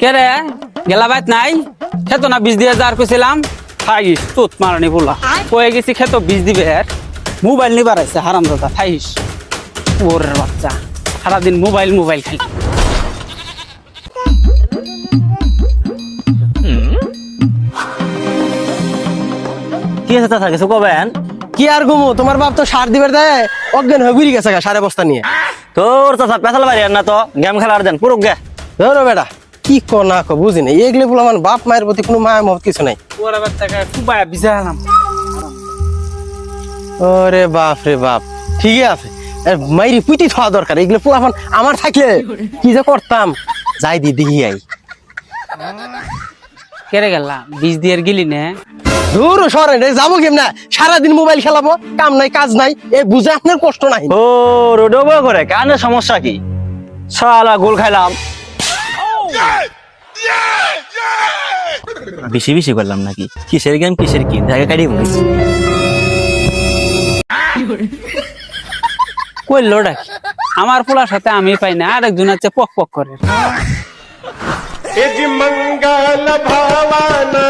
কে রে? গেলা বাইত নাই? খেতো না বীজ দিয়ে যার কইছিলাম? থাইস তুত মারানি বলা কয়ে গেছি খেতো বীজ দিবে এর মোবাইল নিবার আছে হারাম দাদা থাইস ওর বাচ্চা সারাদিন মোবাইল মোবাইল খালি। কি আছে তা কিছু কবেন? কি আর ঘুমো তোমার বাপ তো সার দিবার দেয় অজ্ঞান হয়ে ঘুরি গেছে গা, সারে বস্তা নিয়ে। তোর চাচা পেছাল বাড়ি আর না তো গেম খেলার দেন পুরো গে। ধরো বেটা। কি ক না ক বুঝি না এগুলো বলে আমার বাপ মায়ের প্রতি কোনো মায়া মহৎ কিছু নাই। ওর বাপ রে বাপ ঠিকই আছে। মাইরি পুইতি খাওয়া দরকার এগুলো পোলাপান আমার থাকলে কি যে করতাম? যাই দি দিহি আই। কে রে গেলা বীজ দিয়ে গেলি নে? দূর সরে রে যাব কেম না সারাদিন মোবাইল খেলাবো কাম নাই কাজ নাই এ বুঝে আপনার কষ্ট নাই। ও রোডো করে কানের সমস্যা কি? সালা গোল খাইলাম। বেশি বেশি করলাম নাকি? কিসের গেম কিসের কি? জায়গা কাটি বলেছি করল ডাকি আমার পোলার সাথে আমি পাই না, আরেকজন আছে পক পক করে। মঙ্গল ভবানা।